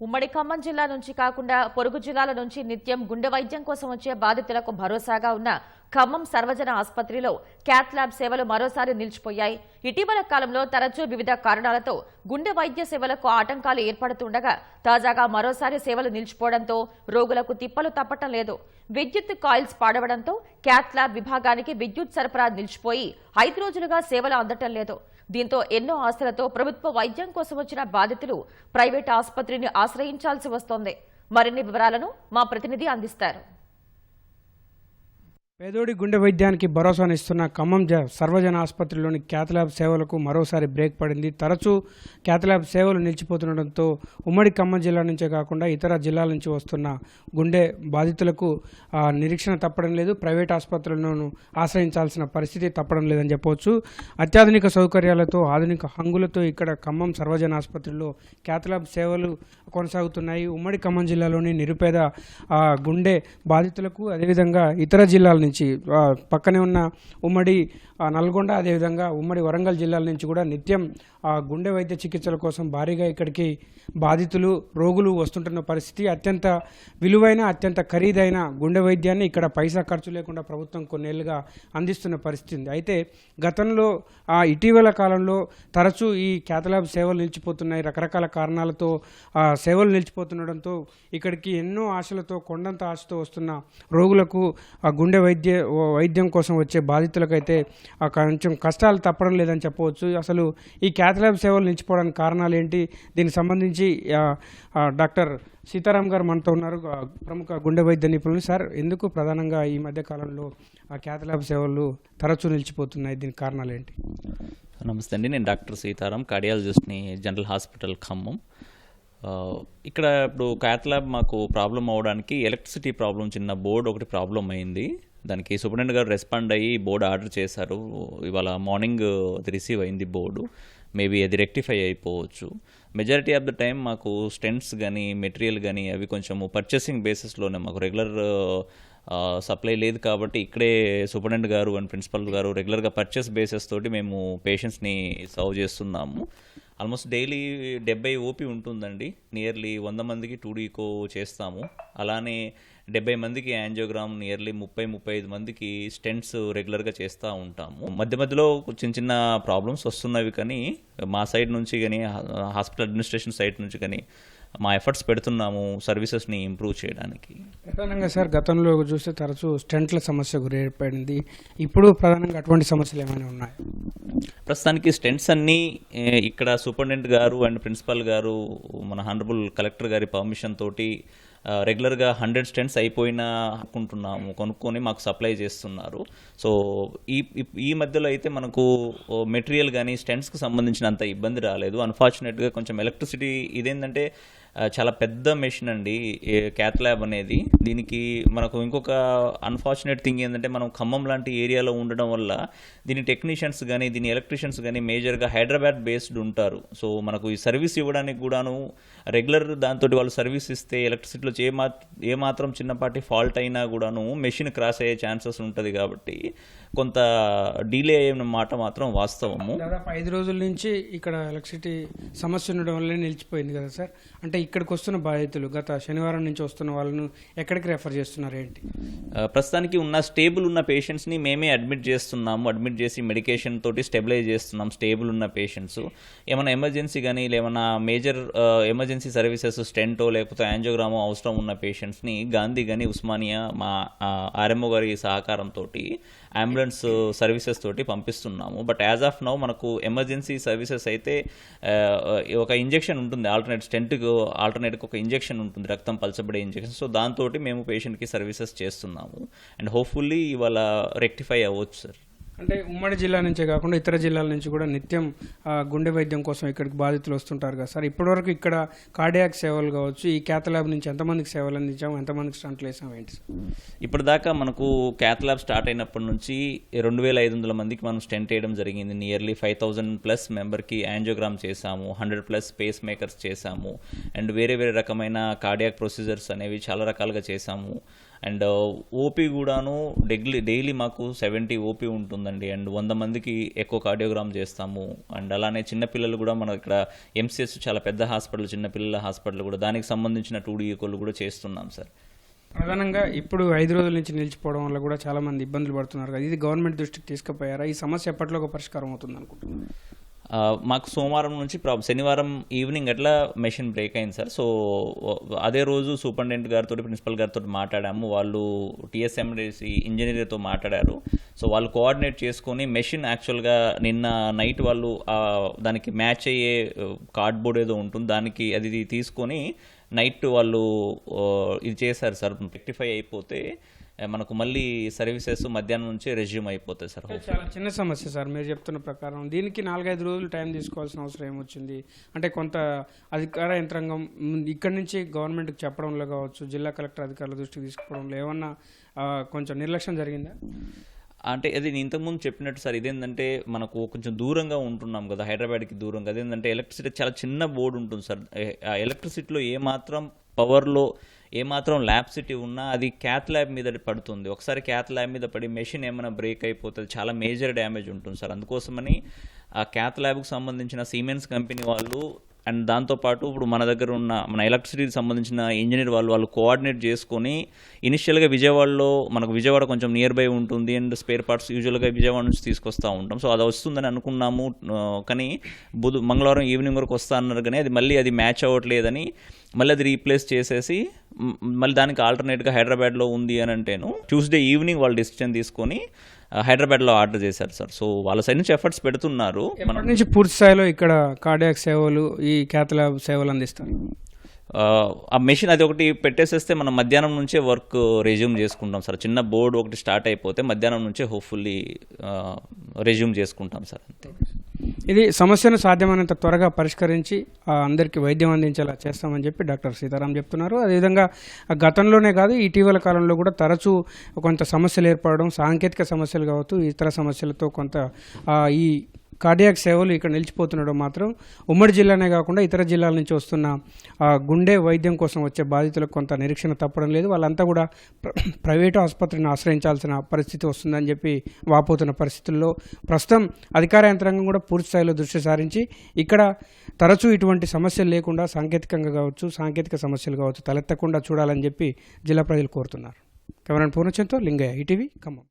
ఉమ్మడి ఖమ్మం జిల్లా నుంచి కాకుండా పొరుగు జిల్లాల నుంచి నిత్యం గుండె వైద్యం కోసం వచ్చే బాధితులకు భరోసాగా ఉన్న ఖమ్మం సర్వజన ఆసుపత్రిలో క్యాత్ ల్యాబ్ సేవలు మరోసారి నిలిచిపోయాయి. ఇటీవల కాలంలో తరచూ వివిధ కారణాలతో గుండె వైద్య సేవలకు ఆటంకాలు ఏర్పడుతుండగా తాజాగా మరోసారి సేవలు నిలిచిపోవడంతో రోగులకు తిప్పలు తప్పటం లేదు. విద్యుత్ కాయిల్స్ పాడవడంతో క్యాత్ ల్యాబ్ విభాగానికి విద్యుత్ సరఫరా నిలిచిపోయి ఐదు రోజులుగా సేవలు అందటం లేదు. దీంతో ఎన్నో ఆస్తులతో ప్రభుత్వ వైద్యం కోసం వచ్చిన బాధితులు ప్రైవేట్ ఆసుపత్రిని ఆశ్రయించాల్సి వస్తోంది. మరిన్ని వివరాలను మా ప్రతినిధి అందిస్తారు. పేదోడి గుండె వైద్యానికి భరోసానిస్తున్న ఖమ్మం జ సర్వజన ఆసుపత్రిలోని క్యాథలాబ్ సేవలకు మరోసారి బ్రేక్ పడింది. తరచూ క్యాథలాబ్ సేవలు నిలిచిపోతుండటంతో ఉమ్మడి ఖమ్మం జిల్లా నుంచే కాకుండా ఇతర జిల్లాల నుంచి వస్తున్న గుండె బాధితులకు నిరీక్షణ తప్పడం లేదు. ప్రైవేట్ ఆసుపత్రులను ఆశ్రయించాల్సిన పరిస్థితి తప్పడం లేదని చెప్పవచ్చు. అత్యాధునిక సౌకర్యాలతో ఆధునిక హంగులతో ఇక్కడ ఖమ్మం సర్వజన ఆసుపత్రిలో క్యాథలాబ్ సేవలు కొనసాగుతున్నాయి. ఉమ్మడి ఖమ్మం జిల్లాలోని నిరుపేద గుండె బాధితులకు అదేవిధంగా ఇతర జిల్లాల నుంచి పక్కనే ఉన్న ఉమ్మడి నల్గొండ అదేవిధంగా ఉమ్మడి వరంగల్ జిల్లాల నుంచి కూడా నిత్యం ఆ, గుండె వైద్య చికిత్సల కోసం భారీగా ఇక్కడికి బాధితులు రోగులు వస్తుంటున్న పరిస్థితి అత్యంత విలువైన అత్యంత ఖరీదైన గుండె వైద్యాన్ని ఇక్కడ పైసా ఖర్చు లేకుండా ప్రభుత్వం కొన్నేళ్ళుగా అందిస్తున్న పరిస్థితి ఉంది. అయితే గతంలో ఆ, ఇటీవల కాలంలో తరచూ ఈ క్యాథలాబ్ సేవలు నిలిచిపోతున్నాయి. రకరకాల కారణాలతో ఆ, సేవలు నిలిచిపోతుండడంతో ఇక్కడికి ఎన్నో ఆశలతో కొండంత ఆశతో వస్తున్న రోగులకు ఆ గుండె వైద్య వైద్య వైద్యం కోసం వచ్చే బాధితులకైతే ఆ కొంచెం కష్టాలు తప్పడం లేదని చెప్పవచ్చు. అసలు ఈ క్యాథలాబ్ సేవలు నిలిచిపోవడానికి కారణాలు ఏంటి? దీనికి సంబంధించి డాక్టర్ సీతారాం గారు మనతో ఉన్నారు. ప్రముఖ గుండె వైద్య నిపుణులు. సార్ ఎందుకు ప్రధానంగా ఈ మధ్య కాలంలో ఆ క్యాథలాబ్ సేవలు తరచూ నిలిచిపోతున్నాయి? దీనికి కారణాలు ఏంటి? నమస్తే అండి. నేను డాక్టర్ సీతారాం కార్డియాలజిస్ట్ని జనరల్ హాస్పిటల్ ఖమ్మం. ఇక్కడ ఇప్పుడు క్యాథ్ ల్యాబ్ మాకు ప్రాబ్లం అవడానికి ఎలక్ట్రిసిటీ ప్రాబ్లం చిన్న బోర్డు ఒకటి ప్రాబ్లం అయింది. దానికి సూపరింటెండెంట్ గారు రెస్పాండ్ అయ్యి బోర్డు ఆర్డర్ చేశారు. ఇవాళ మార్నింగ్ రిసీవ్ అయింది బోర్డు. మేబీ అది రెక్టిఫై అయిపోవచ్చు. మెజారిటీ ఆఫ్ ద టైం మాకు స్టెంట్స్ కానీ మెటీరియల్ కానీ అవి కొంచెము పర్చేసింగ్ బేసిస్లోనే మాకు రెగ్యులర్ సప్లై లేదు కాబట్టి ఇక్కడే సూపరింటెండెంట్ గారు అండ్ ప్రిన్సిపల్ గారు రెగ్యులర్గా పర్చేస్ బేసిస్ తోటి మేము పేషెంట్స్ని సర్వ్ చేస్తున్నాము. ఆల్మోస్ట్ డైలీ డెబ్బై ఓపీ ఉంటుందండి. నియర్లీ వంద మందికి టూ డీకో చేస్తాము. అలానే డెబ్బై మందికి యాంజియోగ్రామ్ నియర్లీ ముప్పై ముప్పై ఐదు మందికి స్టెంట్స్ రెగ్యులర్గా చేస్తూ ఉంటాము. మధ్య మధ్యలో చిన్న చిన్న ప్రాబ్లమ్స్ వస్తున్నవి కానీ మా సైడ్ నుంచి కానీ హాస్పిటల్ అడ్మినిస్ట్రేషన్ సైడ్ నుంచి కానీ మా ఎఫర్ట్స్ పెడుతున్నాము సర్వీసెస్ని ఇంప్రూవ్ చేయడానికి. ప్రధానంగా సార్ గతంలో చూస్తే తరచూ స్టెంట్ల సమస్య గురి ఏర్పడింది ఇప్పుడు ప్రధానంగా అటువంటి సమస్యలు ఏమైనా ఉన్నాయి? ప్రస్తుతానికి స్టెంట్స్ అన్నీ ఇక్కడ సూపరింటెండెంట్ గారు అండ్ ప్రిన్సిపల్ గారు మన హానరబుల్ కలెక్టర్ గారి పర్మిషన్ తోటి రెగ్యులర్గా హండ్రెడ్ స్టెంట్స్ అయిపోయినా అనుకుంటున్నాము కొనుక్కొని మాకు సప్లై చేస్తున్నారు. సో ఈ ఈ- మధ్యలో అయితే మనకు మెటీరియల్ కానీ స్టెంట్స్కి సంబంధించినంత ఇబ్బంది రాలేదు. అన్ఫార్చునేట్గా కొంచెం ఎలక్ట్రిసిటీ ఇదేంటంటే చాలా పెద్ద మెషిన్ అండి. క్యాత్ ల్యాబ్ అనేది. దీనికి మనకు ఇంకొక అన్ఫార్చునేట్ థింగ్ ఏంటంటే మనం ఖమ్మం లాంటి ఏరియాలో ఉండడం వల్ల దీని టెక్నీషియన్స్ కానీ దీని ఎలక్ట్రీషియన్స్ కానీ మేజర్గా హైదరాబాద్ బేస్డ్ ఉంటారు. సో మనకు ఈ సర్వీస్ ఇవ్వడానికి కూడాను రెగ్యులర్ దాంతో వాళ్ళు సర్వీస్ ఇస్తే ఎలక్ట్రిసిటీలో ఏ మా ఏ మాత్రం చిన్నపాటి ఫాల్ట్ అయినా కూడాను మెషిన్ క్రాస్ అయ్యే ఛాన్సెస్ ఉంటుంది కాబట్టి కొంత డిలే అయిన మాట మాత్రం వాస్తవము. దాదాపు ఐదు రోజుల నుంచి ఇక్కడ ఎలక్ట్రిసిటీ సమస్య ఉండడం వల్లే నిలిచిపోయింది కదా సార్? అంటే ఇక్కడికి వస్తున్న బాధితులు గత శనివారం నుంచి వస్తున్న వాళ్ళను ఎక్కడికి రెఫర్ చేస్తున్నారు ఏంటి ప్రస్తుతానికి ఉన్న స్టేబుల్ ఉన్న పేషెంట్స్ని మేమే అడ్మిట్ చేస్తున్నాము. అడ్మిట్ చేసి మెడికేషన్ తోటి స్టెబిలైజ్ చేస్తున్నాం స్టేబుల్ ఉన్న పేషెంట్స్. ఏమైనా ఎమర్జెన్సీ కానీ ఏమైనా మేజర్ ఎమర్జెన్సీ సర్వీసెస్ స్టెంటో లేకపోతే యాంజోగ్రామో అవసరం ఉన్న పేషెంట్స్ని గాంధీ కానీ ఉస్మానియా మా ఆర్ఎంఓ గారి సహకారంతో అంబులెన్స్ సర్వీసెస్ తోటి పంపిస్తున్నాము. బట్ యాజ్ ఆఫ్ నౌ మనకు ఎమర్జెన్సీ సర్వీసెస్ అయితే ఒక ఇంజెక్షన్ ఉంటుంది. ఆల్టర్నేట్ స్టెంట్కి ఆల్టర్నేట్గా ఒక ఇంజెక్షన్ ఉంటుంది రక్తం పలచబడే ఇంజెక్షన్ సో దాంతో మేము పేషెంట్కి సర్వీసెస్ చేస్తున్నాము. అండ్ హోప్ఫుల్లీ ఇవాళ రెక్టిఫై అవ్వచ్చు సార్ అంటే ఉమ్మడి జిల్లా నుంచే కాకుండా ఇతర జిల్లాల నుంచి కూడా నిత్యం గుండె వైద్యం కోసం ఇక్కడికి బాధితులు వస్తుంటారు కదా సార్. ఇప్పటివరకు ఇక్కడ కార్డియాక్ సేవలు కావచ్చు ఈ క్యాథలాబ్ నుంచి ఎంతమందికి సేవలు అందించాము ఎంతమందికి స్టంట్లు వేసాము ఏంటి సార్? ఇప్పటిదాకా మనకు క్యాథలాబ్ స్టార్ట్ అయినప్పటి నుంచి రెండు వేల ఐదు వందల మందికి మనం స్టెంట్ వేయడం జరిగింది. నియర్లీ ఫైవ్ థౌజండ్ ప్లస్ మెంబర్కి యాంజియోగ్రామ్ చేశాము హండ్రెడ్ ప్లస్ పేస్ మేకర్స్ చేశాము అండ్ వేరే వేరే రకమైన కార్డియాక్ ప్రొసీజర్స్ అనేవి చాలా రకాలుగా చేశాము అండ్ uh, ఓపీ కూడాను డెగ్లీ డైలీ మాకు సెవెంటీ ఓపీ ఉంటుందండి. అండ్ వంద మందికి ఎక్కువ కార్డియోగ్రామ్ చేస్తాము. అండ్ అలానే చిన్నపిల్లలు కూడా మన ఇక్కడ ఎంసీఎస్ చాలా పెద్ద హాస్పిటల్ చిన్నపిల్లల హాస్పిటల్ కూడా దానికి సంబంధించిన టూ కూడా చేస్తున్నాం సార్. ప్రధానంగా ఇప్పుడు ఐదు రోజుల నుంచి నిలిచిపోవడం వల్ల కూడా చాలా మంది ఇబ్బందులు పడుతున్నారు కదా. ఇది గవర్నమెంట్ దృష్టికి తీసుకుపోయారా? ఈ సమస్య ఎప్పట్లో ఒక పరిష్కారం అవుతుంది అనుకుంటున్నాను మాకు సోమవారం నుంచి ప్రాబ్లం శనివారం ఈవినింగ్ అట్లా మెషిన్ బ్రేక్ అయింది సార్. సో అదే రోజు సూపరింటెండెంట్ గారితో ప్రిన్సిపల్ గారితో మాట్లాడాము. వాళ్ళు టీఎస్ఎండిసి ఇంజనీర్తో మాట్లాడారు. సో వాళ్ళు కోఆర్డినేట్ చేసుకొని మెషిన్ యాక్చువల్గా నిన్న నైట్ వాళ్ళు దానికి మ్యాచ్ అయ్యే కార్డ్బోర్డ్ ఏదో ఉంటుంది. దానికి అది తీసుకొని నైట్ వాళ్ళు ఇది చేశారు సార్. రెక్టిఫై అయిపోతే మనకు మళ్ళీ సర్వీసెస్ మధ్యాహ్నం నుంచి రెజ్యూమ్ అయిపోతాయి సార్ చాలా చిన్న సమస్య సార్ మీరు చెప్తున్న ప్రకారం. దీనికి నాలుగైదు రోజులు టైం తీసుకోవాల్సిన అవసరం ఏమొచ్చింది? అంటే కొంత అధికార యంత్రాంగం ఇక్కడి నుంచి గవర్నమెంట్కి చెప్పడంలో కావచ్చు జిల్లా కలెక్టర్ అధికారుల దృష్టికి తీసుకోవడంలో ఏమన్నా కొంచెం నిర్లక్ష్యం జరిగిందా? అంటే అది నేను ఇంతకుముందు చెప్పినట్టు సార్ ఇదేంటంటే మనకు కొంచెం దూరంగా ఉంటున్నాం కదా హైదరాబాద్కి దూరంగా. అదేంటంటే ఎలక్ట్రిసిటీ చాలా చిన్న బోర్డు ఉంటుంది సార్. ఏ- ఆ ఎలక్ట్రిసిటీలో ఏమాత్రం పవర్లో ఏమాత్రం ల్యాబ్సిటీ ఉన్నా అది క్యాత్ ల్యాబ్ మీద పడుతుంది. ఒకసారి క్యాత్ ల్యాబ్ మీద పడి మెషిన్ ఏమైనా బ్రేక్ అయిపోతుంది చాలా మేజర్ డ్యామేజ్ ఉంటుంది సార్. అందుకోసమని ఆ క్యాత్ ల్యాబ్కి సంబంధించిన సిమెంట్స్ కంపెనీ వాళ్ళు అండ్ దాంతోపాటు ఇప్పుడు మన దగ్గర ఉన్న మన ఎలక్ట్రిసిటీకి సంబంధించిన ఇంజనీర్ వాళ్ళు వాళ్ళు కోఆర్డినేట్ చేసుకొని ఇనిషియల్గా విజయవాడలో మనకు విజయవాడ కొంచెం నియర్ బై ఉంటుంది అండ్ స్పేర్ పార్ట్స్ యూజువల్గా విజయవాడ నుంచి తీసుకొస్తూ ఉంటాం. సో అది వస్తుందని అనుకున్నాము కానీ బుధ మంగళవారం ఈవినింగ్ వరకు వస్తా అన్నారు కానీ అది మళ్ళీ అది మ్యాచ్ అవ్వట్లేదని మళ్ళీ అది రీప్లేస్ చేసేసి మళ్ళీ దానికి ఆల్టర్నేట్గా హైదరాబాద్లో ఉంది అని అంటేను. ట్యూస్డే ఈవినింగ్ వాళ్ళు డిసిషన్ తీసుకొని హైదరాబాద్లో ఆర్డర్ చేశారు సార్. సో వాళ్ళ సైడ్ నుంచి ఎఫర్ట్స్ పెడుతున్నారు. ఎప్పటి నుంచి పూర్తి స్థాయిలో ఇక్కడ కార్డియాక్ సేవలు ఈ ల్యాబ్ సేవలు అందిస్తారు? ఆ, ఆ మెషిన్ అది ఒకటి పెట్టేసేస్తే మనం మధ్యాహ్నం నుంచే వర్క్ రెజ్యూమ్ చేసుకుంటాం సార్. చిన్న బోర్డు ఒకటి స్టార్ట్ అయిపోతే మధ్యాహ్నం నుంచే హోప్ఫుల్లీ రెజ్యూమ్ చేసుకుంటాం సార్ అంతే. ఇది సమస్యను సాధ్యమైనంత త్వరగా పరిష్కరించి ఆ, అందరికీ వైద్యం అందించేలా చేస్తామని చెప్పి డాక్టర్ సీతారాం చెప్తున్నారు. అదేవిధంగా గతంలోనే కాదు ఇటీవల కాలంలో కూడా తరచూ కొంత సమస్యలు ఏర్పడడం సాంకేతిక సమస్యలు కావచ్చు ఇతర సమస్యలతో కొంత ఈ కార్డియాక్ సేవలు ఇక్కడ నిలిచిపోతుండడం మాత్రం ఉమ్మడి జిల్లానే కాకుండా ఇతర జిల్లాల నుంచి వస్తున్న ఆ, గుండె వైద్యం కోసం వచ్చే బాధితులకు కొంత నిరీక్షణ తప్పడం లేదు. వాళ్ళంతా కూడా ప్రైవేటు ఆసుపత్రిని ఆశ్రయించాల్సిన పరిస్థితి వస్తుందని చెప్పి వాపోతున్న పరిస్థితుల్లో ప్రస్తుతం అధికార యంత్రాంగం కూడా పూర్తి స్థాయిలో దృష్టి సారించి ఇక్కడ తరచూ ఇటువంటి సమస్యలు లేకుండా సాంకేతికంగా కావచ్చు సాంకేతిక సమస్యలు కావచ్చు తలెత్తకుండా చూడాలని చెప్పి జిల్లా ప్రజలు కోరుతున్నారు. కెమెరాన్ పూర్ణచంతో లింగయ్య ఈటీవీ ఖమ్మం.